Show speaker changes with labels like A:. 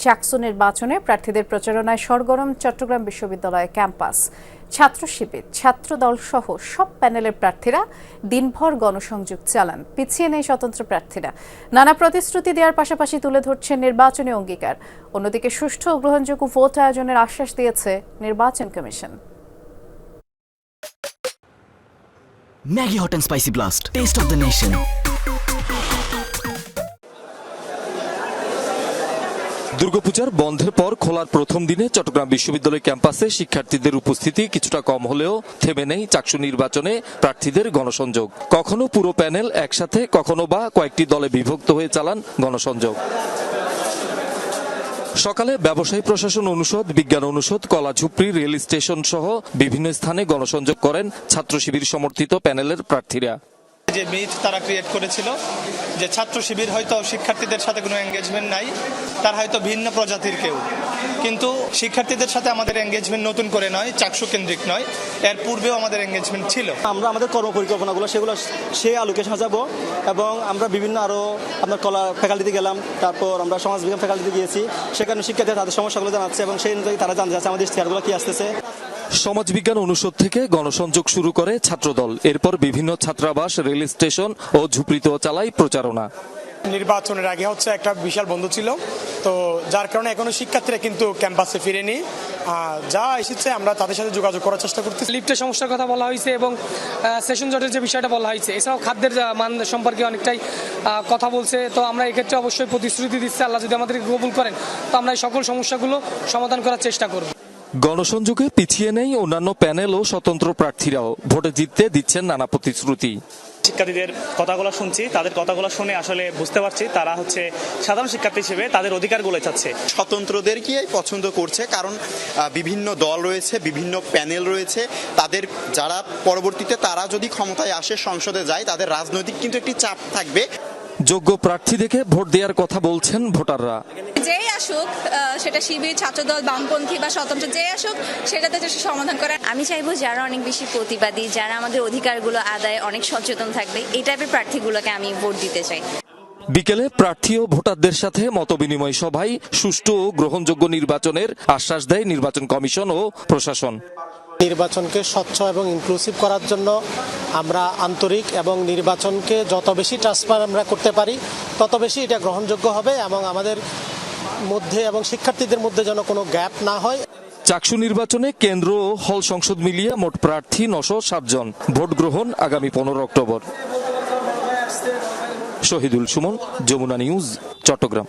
A: চাকসু নির্বাচনে প্রার্থীদের প্রচারণায় সরগরম চট্টগ্রাম বিশ্ববিদ্যালয় ক্যাম্পাস ছাত্র শিবির ছাত্রদল সহ সব প্যানেলের প্রার্থীরা দিনভর গণসংযোগ চালান, পিছিয়ে নেই স্বতন্ত্র প্রার্থীরা নানা প্রতিশ্রুতি দেওয়ার পাশাপাশি তুলে ধরছেন নির্বাচনী অঙ্গীকার অন্যদিকে সুষ্ঠু ও গ্রহণযোগ্য ভোট আয়োজনের আশ্বাস দিয়েছে নির্বাচন commission
B: Maggie Hot and Spicy Blast. Taste of the Nation.
C: দুর্গাপূজার বন্ধের পর খোলার প্রথম দিনে চট্টগ্রাম বিশ্ববিদ্যালয় ক্যাম্পাসে শিক্ষার্থীদের উপস্থিতি কিছুটা কম হলেও থেমে নেই চাকসু নির্বাচনে প্রার্থীদের গণসংযোগ। কখনো পুরো প্যানেল একসাথে, কখনো বা কয়েকটি দলে বিভক্ত হয়ে চালান গণসংযোগ। সকালে ব্যবসায়ী প্রশাসন অনুষদ, বিজ্ঞান অনুষদ কলাঝুপড়ি রেল স্টেশন সহ বিভিন্ন স্থানে গণসংযোগ করেন ছাত্র শিবির সমর্থিত প্যানেলের প্রার্থীরা।
D: যে মিথ তারা ক্রিয়েট করেছিল, যে ছাত্র শিবির হয়তো শিক্ষার্থীদের সাথে কোনো এঙ্গেজমেন্ট নাই, তার হয়তো ভিন্ন প্রজাতির কেউ। কিন্তু শিক্ষার্থীদের সাথে আমাদের এঙ্গেজমেন্ট নতুন করে নয় চাকসু কেন্দ্রিক নয়, এর পূর্বেও আমাদের এঙ্গেজমেন্ট ছিল।
E: আমরা আমাদের কর্ম পরিকল্পনাগুলো সেগুলো সেই আলোকে সাজাবো এবং আমরা বিভিন্ন আরও আপনার কলা ফ্যাকাল্টিতে গেলাম, তারপর আমরা সমাজবিজ্ঞান ফ্যাকাল্টিতে গিয়েছি, সেখানে শিক্ষার্থীরা তাদের সমস্যাগুলো জানাচ্ছে এবং সেই অনুযায়ী তারা জানতে চাচ্ছে আমাদের ইশতেহারগুলো কি আসতেছে।
C: সমাজবিজ্ঞান অনুষদ থেকে গণসংযোগ শুরু করে ছাত্রদল। এরপর বিভিন্ন ছাত্রাবাস রেল স্টেশন ও ঝুপড়িতেও চালায় প্রচারণা।
F: নির্বাচনের আগে হচ্ছে একটা বিশাল বন্ধ ছিল। তো যার কারণে এখনও শিক্ষার্থীরা কিন্তু ক্যাম্পাসে ফিরেনি। যা এসেছে আমরা তাদের সাথে যোগাযোগ করার চেষ্টা করতেছি।
G: লিফটের সমস্যার কথা বলা হয়েছে এবং সেশন জটের যে বিষয়টা বলা হয়েছে এছাড়াও খাদ্যের মান সম্পর্কে অনেকটাই কথা বলছে। তো আমরা এক্ষেত্রে অবশ্যই প্রতিশ্রুতি দিচ্ছি। আল্লাহ যদি আমাদেরকে কবুল করেন তো আমরা এই সকল সমস্যাগুলো সমাধান করার চেষ্টা করব।
C: গণসংযোগে পিছিয়ে নেই অন্যান্য প্যানেল ও স্বতন্ত্র প্রার্থীরাও। ভোটে জিততে দিচ্ছেন নানা প্রতিশ্রুতি।
H: শিক্ষার্থীদের কথাগুলো শুনছি তাদের কথাগুলো শুনে আসলে বুঝতে পারছি তারা হচ্ছে সাধারণ শিক্ষার্থী হিসেবে তাদের অধিকার অধিকারগুলো চাচ্ছে।
I: স্বতন্ত্রদেরকেই পছন্দ করছে? কারণ বিভিন্ন দল রয়েছে বিভিন্ন প্যানেল রয়েছে তাদের যারা পরবর্তীতে তারা যদি ক্ষমতায় আসে সংসদে যায় তাদের রাজনৈতিক কিন্তু একটি চাপ থাকবে।
C: যোগ্য প্রার্থী দেখে ভোট দেওয়ার কথা বলছেন ভোটাররা।
J: যেই আসুক সেটা শিবির ছাত্রদল বামপন্থী বা স্বতন্ত্র যে আসুক সেটাতে যে সমাধান করে।
K: আমি চাইব যারা অনেক বেশি প্রতিবাদী যারা আমাদের অধিকারগুলো আদায় অনেক সচেতন থাকবে এই টাইপের প্রার্থীগুলোকে আমি ভোট দিতে চাই।
C: বিকেলে প্রার্থী ও ভোটারদের সাথে মতবিনিময় সভায় সুষ্ঠু ও গ্রহণযোগ্য নির্বাচনের আশ্বাস দেয় নির্বাচন কমিশন ও প্রশাসন।
E: নির্বাচনকে স্বচ্ছ এবং ইনক্লুসিভ করার জন্য আমরা আন্তরিক এবং নির্বাচনকে যত বেশি ট্রান্সফার আমরা করতে পারি তত বেশি এটা গ্রহণযোগ্য হবে এবং আমাদের মধ্যে এবং শিক্ষার্থীদের মধ্যে যেন কোনো গ্যাপ না হয়।
C: চাকসু নির্বাচনে কেন্দ্র ও হল সংসদ মিলিয়ে মোট প্রার্থী নশো সাতজন ভোট গ্রহণ আগামী পনেরো অক্টোবর। শহীদুল সুমন, যমুনা নিউজ, চট্টগ্রাম।